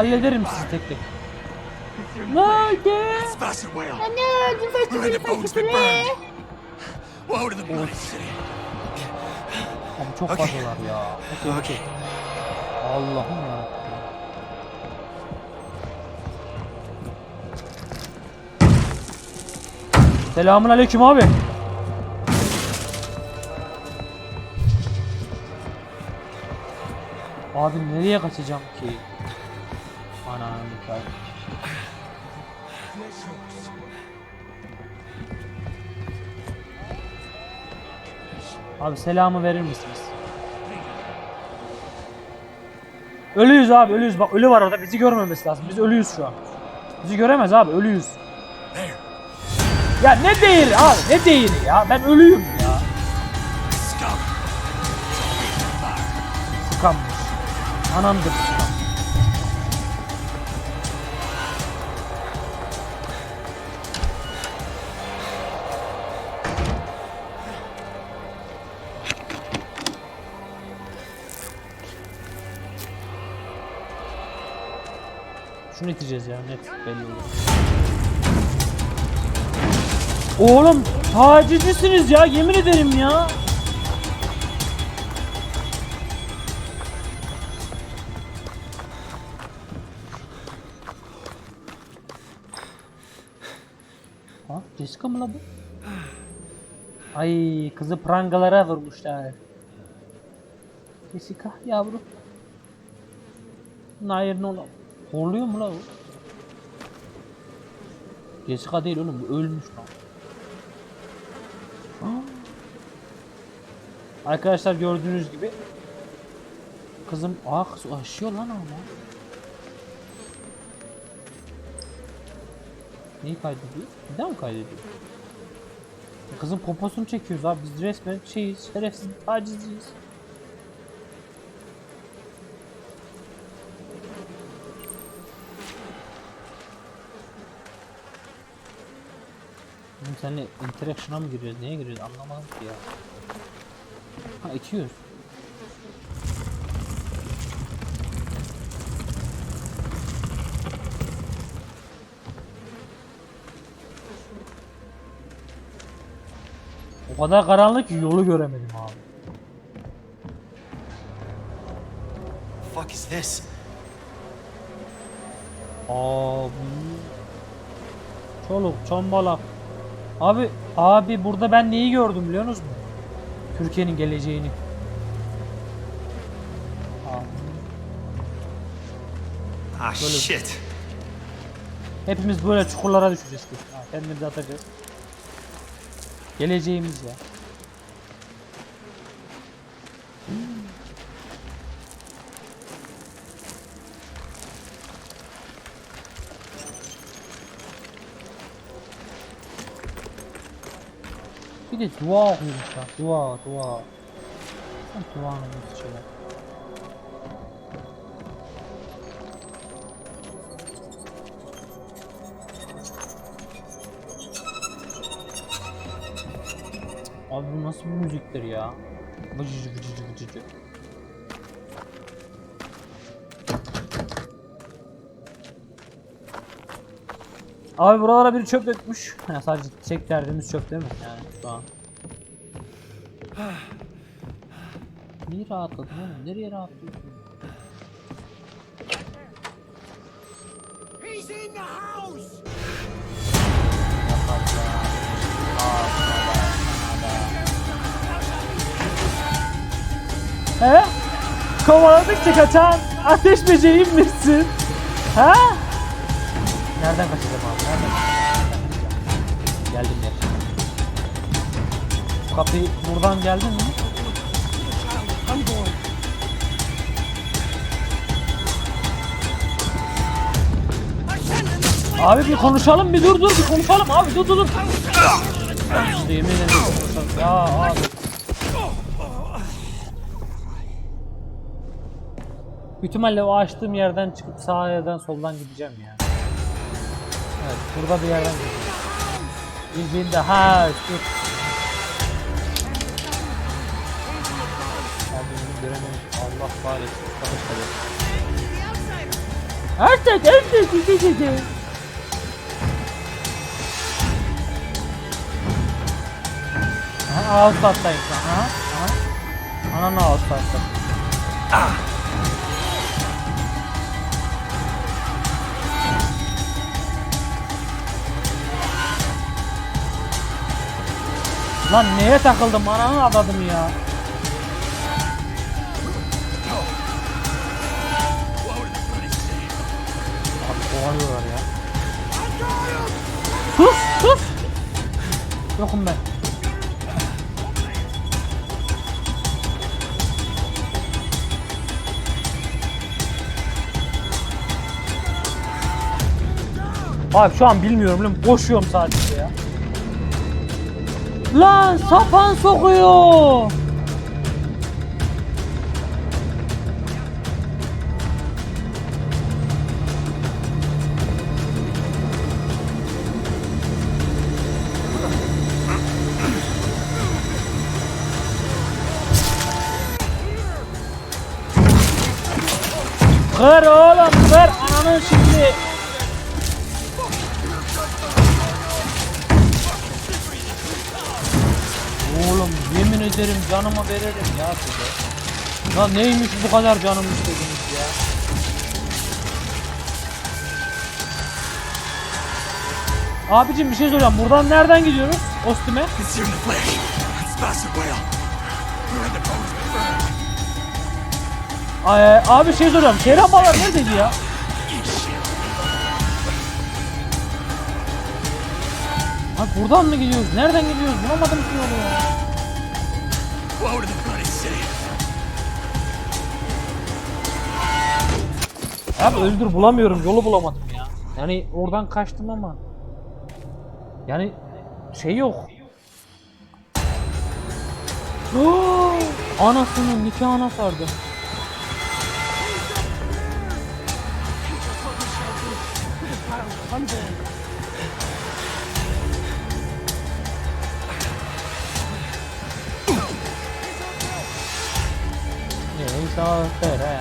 Hallederim sizi tek tek. Nerede? Anne öldüm city. Abi çok fazlalar ya. Okey okey. Allah'ım ya. Selamun aleyküm abi. Abi nereye kaçacağım ki? Anam yukarı. Abi selamı verir misiniz? Ölüyüz abi ölüyüz bak ölü var orada bizi görmemesi lazım biz ölüyüz şu an. Bizi göremez abi ölüyüz. Ya ne değil abi ne değil ya ben ölüyüm ya. Sıkanmış. Anamdır sıkan. Şunu iteceğiz ya net belli olur. Oğlum tacizcisiniz ya yemin ederim ya. Ha, Jessica mı la bu? Ay kızı prangalara vurmuşlar. Jessica yavrum. Hayır ne oğlum? Horluyor mu la o? Jessica değil oğlum bu ölmüş lan. Arkadaşlar gördüğünüz gibi Kızım ah kız aşıyor lan ama. Neyi kaydediyor? Bir daha mı kaydediyor? Kızın poposunu çekiyoruz abi biz resmen şeyiz şerefsiz tacizciyiz. Seninle interaction'a mı giriyoruz? Neye giriyoruz? Anlamadım ki ya. Ha itiyoruz. O kadar karanlık ki yolu göremedim abi. fuck is this? Abi. Çoluk, çombalak. Abi, abi burada ben neyi gördüm biliyor musunuz? Türkiye'nin geleceğini. Ah, shit. Hepimiz böyle çukurlara düşeceğiz. ki. Ha, kendimizi atacağız. Geleceğimiz ya. Bir de dua okuyormuşlar. Dua, dua. Sen duanın bir şeyler. Abi bu nasıl bir müziktir ya? Vıcıcı vıcıcı vıcıcı. Abi buralara biri çöp dökmüş. Ha, sadece tek derdimiz çöp değil mi? Yani şu an. Niye rahatladın oğlum? Nereye rahatlıyorsun? He's in the house. He? Kovaladıkça kaçan ateş böceğim misin? Ha? Nereden kaçacağım abi? Nereden kaçacağım? Geldim ya. Kapıyı buradan geldin mi? Abi bir konuşalım bir dur dur bir konuşalım abi dur dur dur. İşte yemin ederim konuşalım. Ya abi. Büyük ihtimalle o açtığım yerden çıkıp sağa yerden soldan gideceğim ya. Evet burada bir yerden gideceğim. Bildiğinde ha. Abi bunu göremedim. Allah kahretsin. Çalışmadı. Artık artık artık. Aha şu an. Aha. Aha. Ananı outstattım. Lan neye takıldım ananı adadım ya. Kovalıyorlar ya. Sus sus. Yokum ben. Abi şu an bilmiyorum lan koşuyorum sadece ya. Lan sapan sokuyor. Kır oğlum kır ananın şimdi. Ederim canımı veririm ya size. Lan neymiş bu kadar canım istediniz ya. Abicim bir şey soracağım. Buradan nereden gidiyoruz? Ostime. Ay, abi şey soracağım. Kerem Bağlar neredeydi ya? Abi buradan mı gidiyoruz? Nereden gidiyoruz? Bulamadım ki yolu ya. Blow to. Abi öldür bulamıyorum. Yolu bulamadım ya. Yani oradan kaçtım ama. Yani şey yok. Oo, Anasının nikahına sardı. Neyse tere.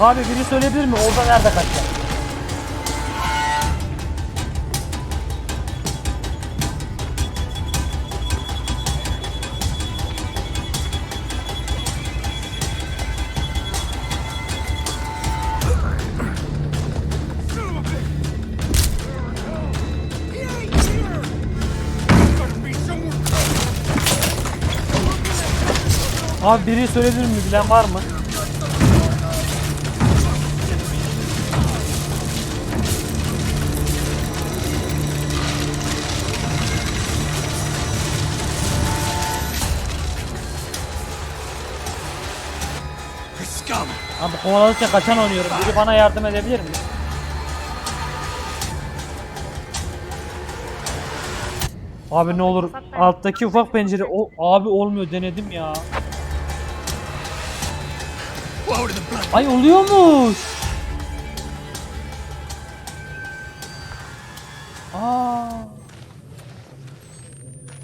Abi biri söyleyebilir mi? Orada nerede kaçacak? Abi biri söyleyebilir mi? Bilen var mı? Abi kovaladıkça kaçan oynuyorum. Biri bana yardım edebilir mi? Abi ne olur alttaki ufak pencere o abi olmuyor denedim ya. Ay oluyormuş. Aa.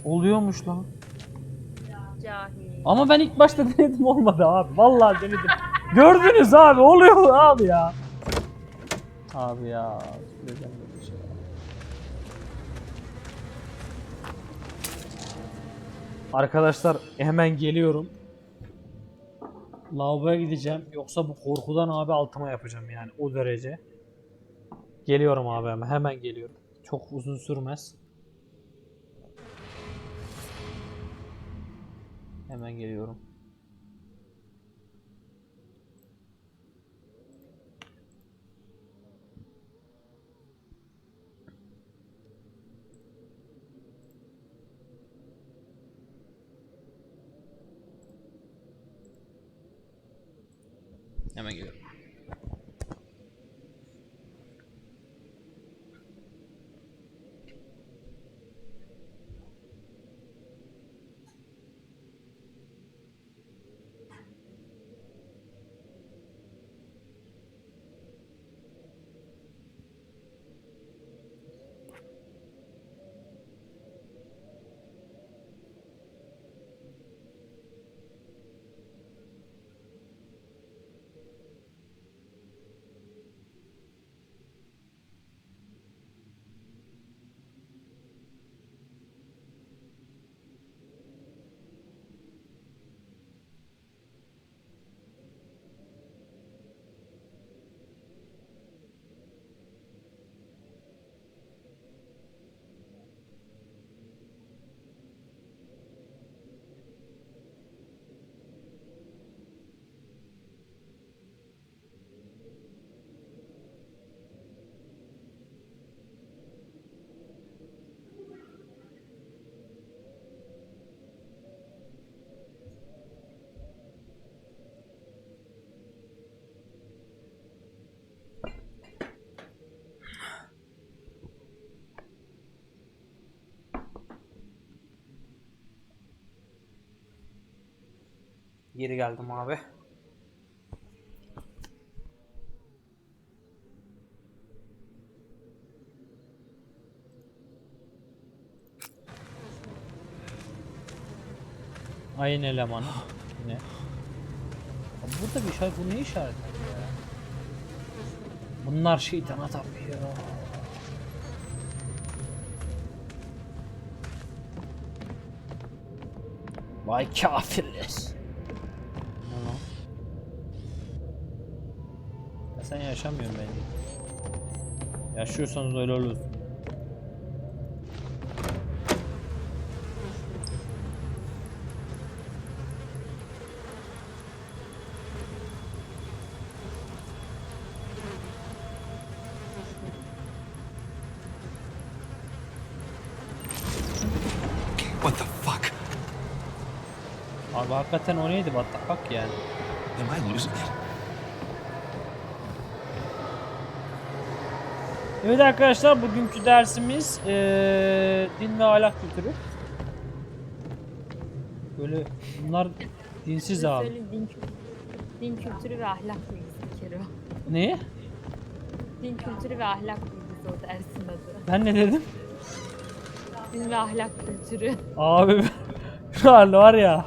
Oluyormuş lan. Cahil. Ama ben ilk başta denedim olmadı abi. Vallahi denedim. Gördünüz abi oluyor abi ya. Abi ya. şey. Arkadaşlar hemen geliyorum. Lavaboya gideceğim. Yoksa bu korkudan abi altıma yapacağım yani o derece. Geliyorum abi hemen, hemen geliyorum. Çok uzun sürmez. Hemen geliyorum. Hemen geliyorum. Geri geldim abi. Aynı elemanı. Yine. Burada bir şey bu ne işaret ya? Bunlar şeytana tapıyor. Vay kafirler. Ya sen yaşamıyorsun bence. Yaşıyorsanız öyle olursun. What the fuck? Abi hakikaten o neydi batak bak yani. Am I losing it? Evet arkadaşlar bugünkü dersimiz eee, din ve ahlak kültürü. Böyle bunlar dinsiz abi. Söyle din, din kültürü ve ahlak bilgisi bir kere o. Ne? Din kültürü ve ahlak bilgisi o dersin adı. Ben ne dedim? Din ve ahlak kültürü. Abi şu an var ya.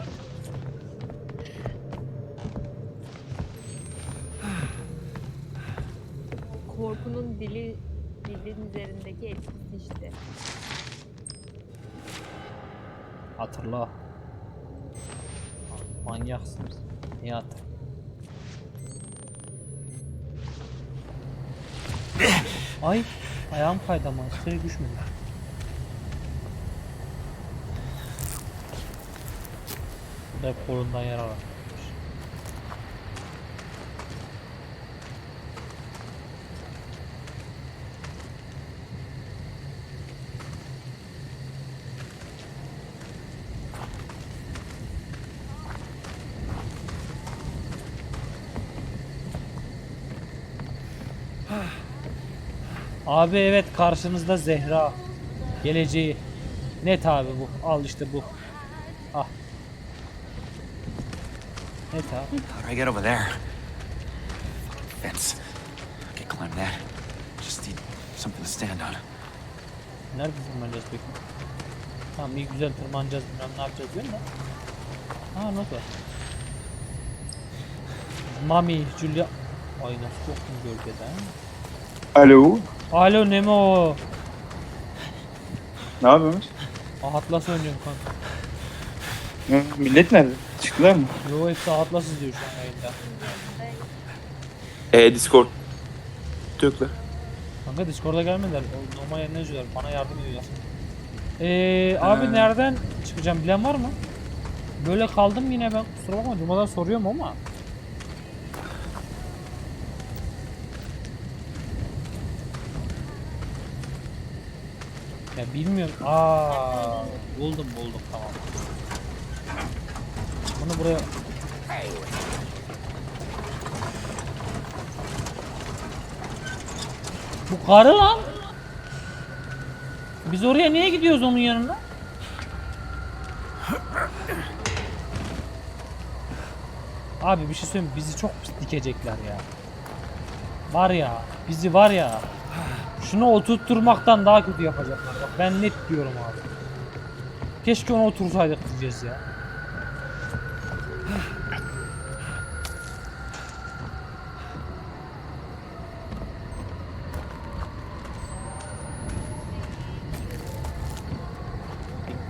Hatırla. Manyaksınız. Niye hatır? Ay ayağım kaydı ama üstelik düşmedi. Bu da hep kolundan yarar Abi evet karşınızda Zehra. Geleceği. Net abi bu. Al işte bu. Ah. Net abi. How do I get over there? Fence. I can climb that. Just need something to stand on. Nerede tırmanacağız peki? Tamam iyi güzel tırmanacağız bilmem ne yapacağız diyor da. Ha not var. Mami, Julia. Ay nasıl korktum gölgeden. Alo. Alo Nemo. Ne yapıyorsunuz? Atlas oynuyorum kanka. Hı, millet nerede? Çıktılar mı? Yo hepsi Atlas izliyor şu an yayında. Ee Discord. Yoklar. Kanka Discord'a gelmediler. O Normal yayında yazıyorlar. Bana yardım ediyorlar. Eee abi Ha. nereden çıkacağım bilen var mı? Böyle kaldım yine ben kusura bakma durmadan soruyorum ama. Bilmiyorum. Aa buldum buldum tamam. Bunu buraya Bu karı lan. Biz oraya niye gidiyoruz onun yanına? Abi bir şey söyleyeyim bizi çok dikecekler ya. Var ya bizi var ya şunu oturtturmaktan daha kötü yapacaklar. Bak ben net diyorum abi. Keşke onu otursaydık diyeceğiz ya.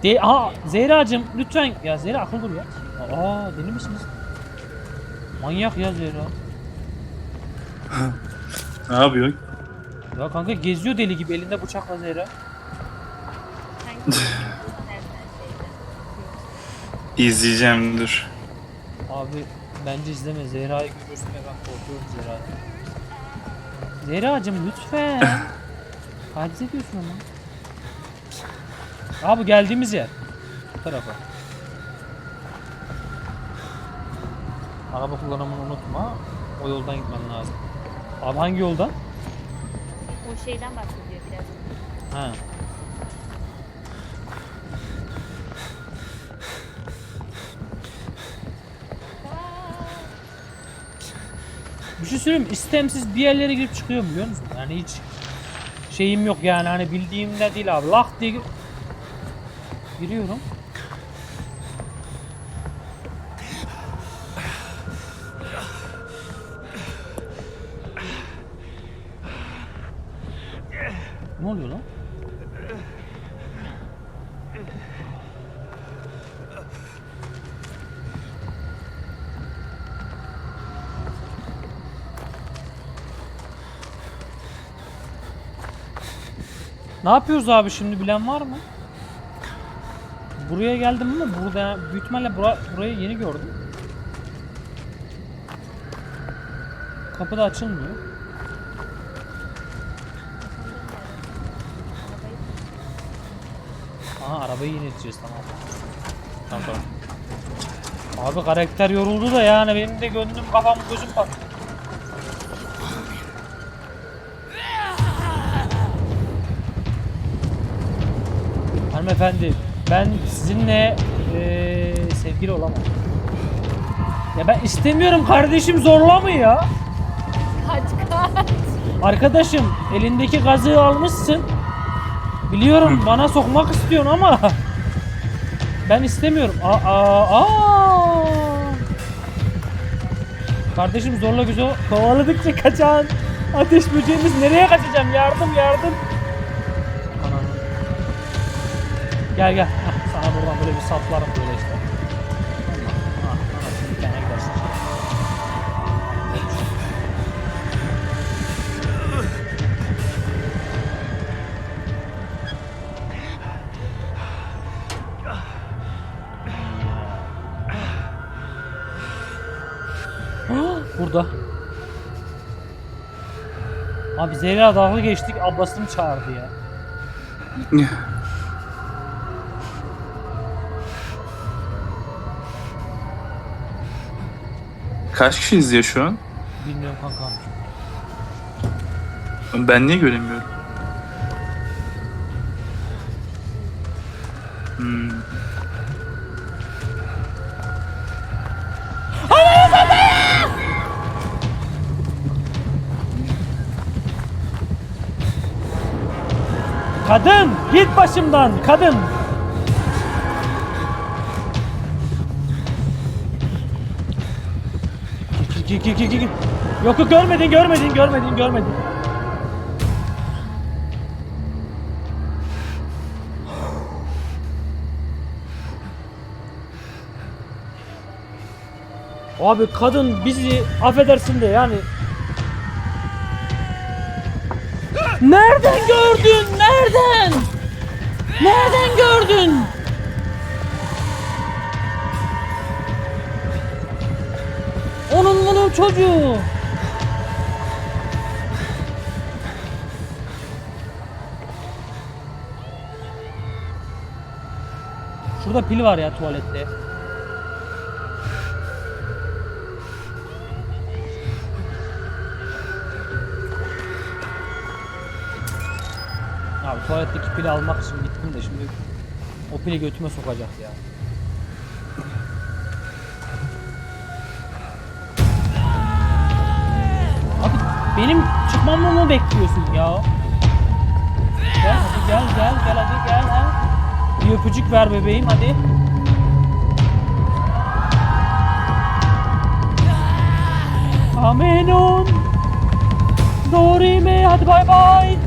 De Aa Zehra'cığım lütfen ya Zehra akıl dur ya. Aa deli misiniz? Manyak ya Zehra. Ne yapıyorsun? Ya kanka geziyor deli gibi elinde bıçakla Zehra. İzleyeceğim dur. Abi bence izleme Zehra'yı görürsün ya ben korkuyorum Zehra'dan. Zehra'cığım lütfen. Taciz ediyorsun ama. Abi geldiğimiz yer. Bu tarafa. Araba kullanımını unutma. O yoldan gitmen lazım. Abi hangi yoldan? Şeyden bahsediyor biraz. Ha. Bir şey söyleyeyim istemsiz bir yerlere girip çıkıyorum biliyor musun? Yani hiç şeyim yok yani hani bildiğimde değil abi. Lak diye gir- giriyorum. Ne yapıyoruz abi şimdi bilen var mı? Buraya geldim ama burada büyük ihtimalle bura, burayı yeni gördüm. Kapı da açılmıyor. Aha arabayı yöneteceğiz tamam. Tamam tamam. Abi karakter yoruldu da yani benim de gönlüm kafam gözüm pat. Hanımefendi ben sizinle eee, sevgili olamam. Ya ben istemiyorum kardeşim zorlama ya. Kaç kaç. Arkadaşım elindeki gazığı almışsın. Biliyorum bana sokmak istiyorsun ama ben istemiyorum. Aa, aa, aa. Kardeşim zorla güzel kovaladıkça kaçan ateş böceğimiz nereye kaçacağım? Yardım yardım. Gel gel. Sana buradan böyle bir saplarım böyle işte. Burada. Abi Zehra dalga geçtik ablasını çağırdı ya. Kaç kişi izliyor şu an? Bilmiyorum kankam. Ben niye göremiyorum? Hmm. Kadın git başımdan kadın. Git git git. Yok yok görmedin görmedin görmedin görmedin. Abi kadın bizi affedersin de yani Nereden gördün? Nereden? Nereden gördün? Çocuğu. Şurada pil var ya tuvalette. Abi tuvaletteki pili almak için gittim de şimdi o pili götüme sokacak ya. Benim çıkmamı mı bekliyorsun ya? Gel hadi gel gel gel hadi gel ha. Bir öpücük ver bebeğim hadi. Amenon. Dorime hadi bay bay.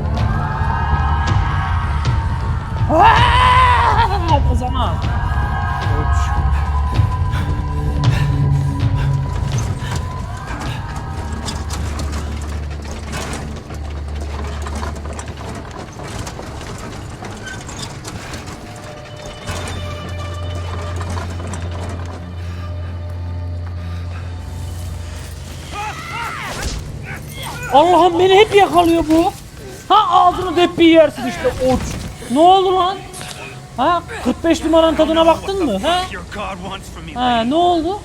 O zaman. Allah'ım beni hep yakalıyor bu. Ha ağzını dep bir yersin işte uç. Ne oldu lan? Ha 45 numaranın tadına baktın mı? Ha? Ha ne oldu?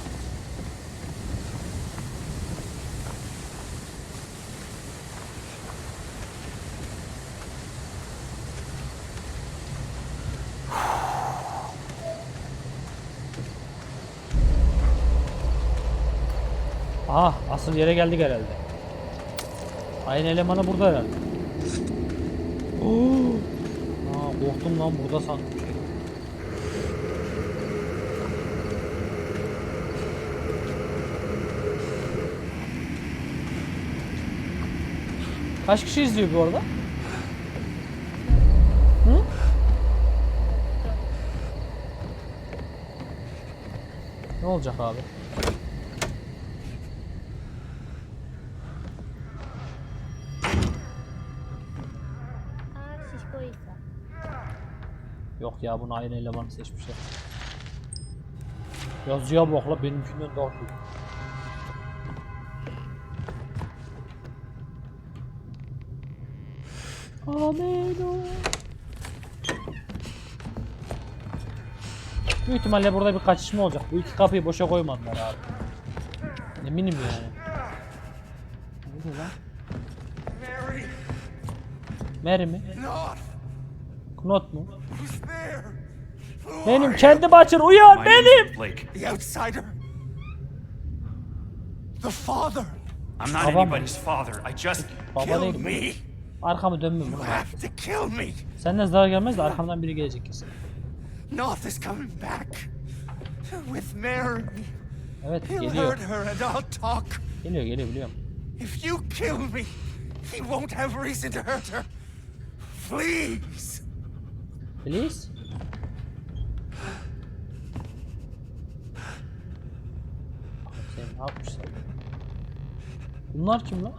Ah asıl yere geldik herhalde. Aynı elemanı burada herhalde. Oo. Aa, korktum lan burada sandım. Şey. Kaç kişi izliyor bu arada? Hı? Ne olacak abi? Ya bunu aynı elemanı seçmişler. Yazıya bak la benimkinden daha kötü. Ameno. Büyük ihtimalle burada bir kaçışma olacak. Bu iki kapıyı boşa koymadılar abi. Eminim yani. Ne lan? Mary mi? Not! Knot mu? Who's there? Who Benim kendi açın uyan My benim. The outsider? The father? I'm not Babam. anybody's father. I just. Baba Kill me! Arkamı dönmem You have to kill me! Senden zarar gelmez de arkamdan biri gelecek kesin. North is coming back. With Mary. Evet He'll geliyor. hurt her and I'll talk. Geliyor geliyor biliyorum. If you kill me, he won't have reason to hurt her. Please! Please. Sen ne yapmışsın? Bunlar kim lan?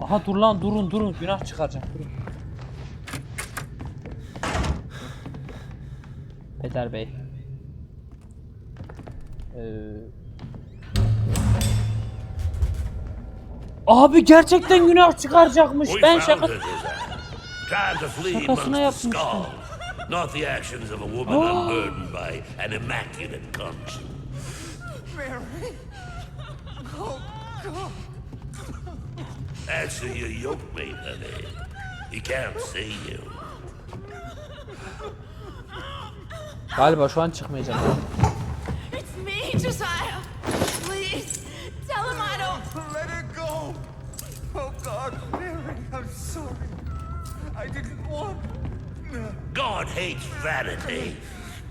Aha dur lan durun durun günah çıkaracak durun. Peder Bey. Ee, Abi gerçekten günah çıkaracakmış. Ben şaka... Şakasına yapmıştım. Not the actions of a woman Oh. unburdened by an immaculate conscience. Mary! Oh, God! Answer your yoke mate, honey. He can't see you. Galiba şu an çıkmayacak. It's me, Josiah. I didn't want... God hates vanity.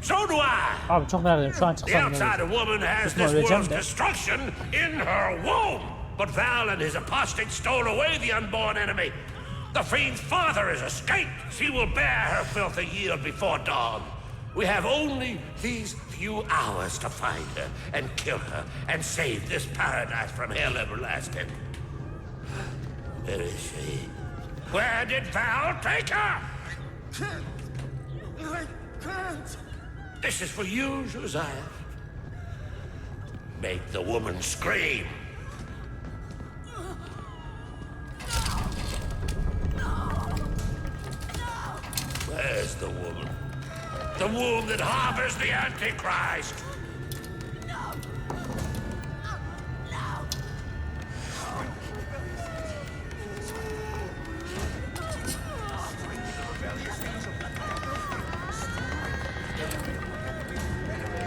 So do I. Abi çok merak ediyorum. Şu an The çıksam ne olur? outsider woman has this öleceğim world's de. destruction in her womb. But Val and his apostate stole away the unborn enemy. The fiend's father has escaped. She will bear her filthy yield before dawn. We have only these few hours to find her and kill her and save this paradise from hell everlasting. Where is she? Where did Val take her? I can't! This is for you, Josiah. Make the woman scream. Where's the woman? The womb that harbors the Antichrist.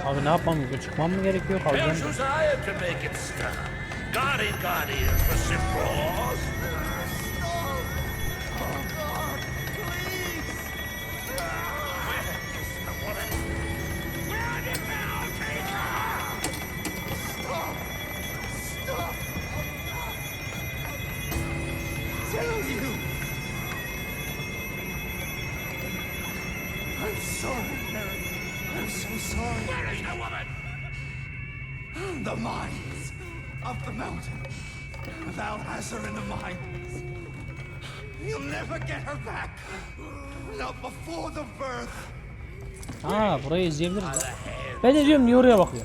Abi ne yapmam gerekiyor? Çıkmam mı gerekiyor? Kalacağım. İzleyebiliriz. ya. Ben de diyorum niye oraya bakıyor?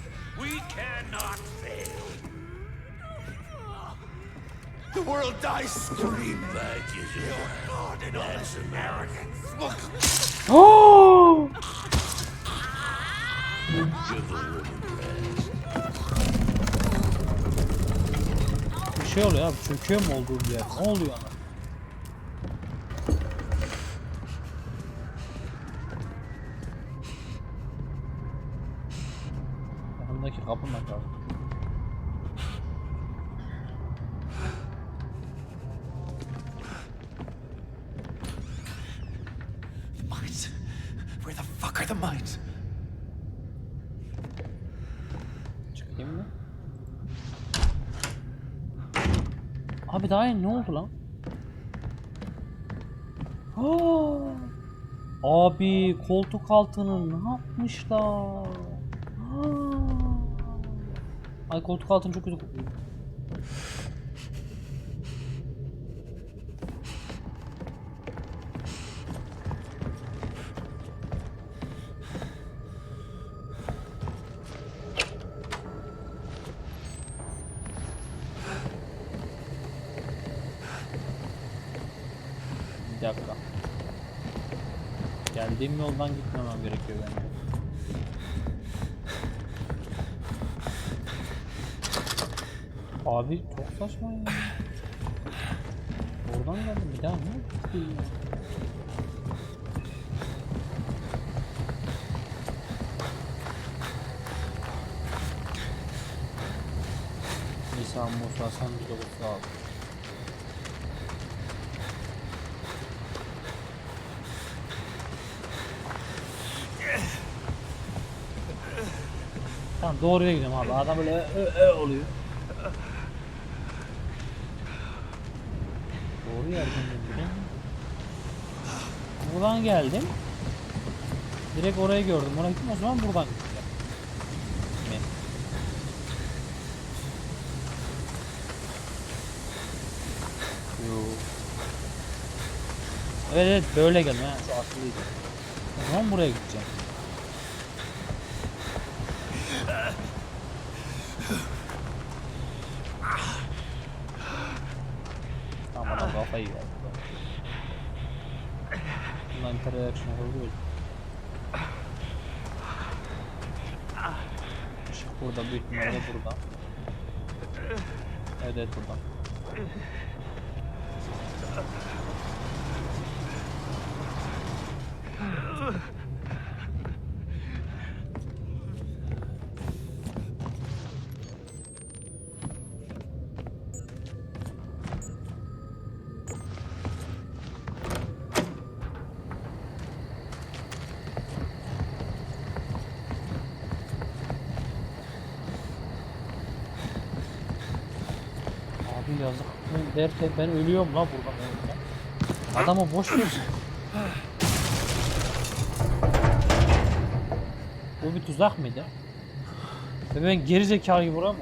The world dies screaming. Look, rest. Bir şey oluyor abi. Çöküyor mu olduğum yer? Ne oluyor ana? Oldu lan? Abi koltuk altını ne yapmışlar? Ay koltuk altını çok kötü. Geldiğim yoldan gitmemem gerekiyor bence. Abi çok saçma ya. Oradan geldim bir daha gitti? Nisan Musa sen bir de sağ ol. Tamam doğruya gidiyorum abi. Adam böyle ö, ö, oluyor. Doğru yerden geldim. Buradan geldim. Direkt orayı gördüm. Oraya gittim o zaman buradan gideceğim. Evet evet böyle geldim ha. Şu aslıydı. O zaman buraya gideceğim. Tamam adam kafayı yiyor. Bundan interaction yapabiliyoruz. Işık burada büyük ihtimalle burada. Evet evet buradan. Abi derken ben ölüyorum la burada. ben. Adamı boş ver. Bu bir tuzak mıydı? Ve ben geri zekalı gibi vuramam.